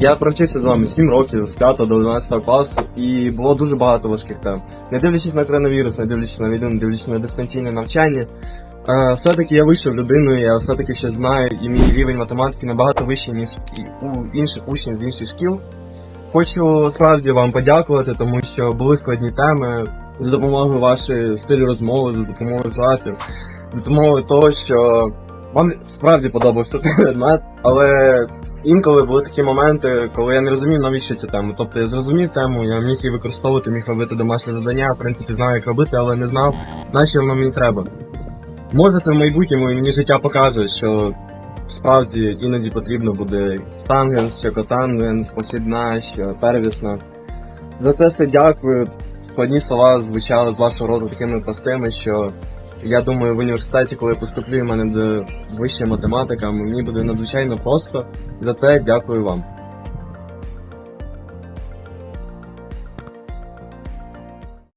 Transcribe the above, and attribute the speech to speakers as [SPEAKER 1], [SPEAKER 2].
[SPEAKER 1] Я провчився з вами 7 років з 5 до 11 класу, і було дуже багато важких тем. Не дивлячись на коронавірус, не дивлячись на війну, не дивлячись на дистанційне навчання. е, Все-таки я вийшов людиною, я все-таки щось знаю, і мій рівень математики набагато вищий, ніж у інших учнів з інших шкіл. Хочу справді вам подякувати, тому що були складні теми за допомогою вашої стилю розмови, за допомогою жартів, за допомогою того, що вам справді подобався цей предмет, але інколи були такі моменти, коли я не розумів, навіщо ця тема. Тобто я зрозумів тему, я міг її використовувати, міг робити домашнє завдання, в принципі, знаю, як робити, але не знав, на воно мені треба. Може, це в майбутньому і мені життя покаже, що справді іноді потрібно буде тангенс, що котангенс, похідна, що первісна. За це все дякую. Складні слова звучали з вашого роду такими простими, що я думаю, в університеті, коли поступлю, в мене буде вища математика, мені буде надзвичайно просто. За це дякую вам.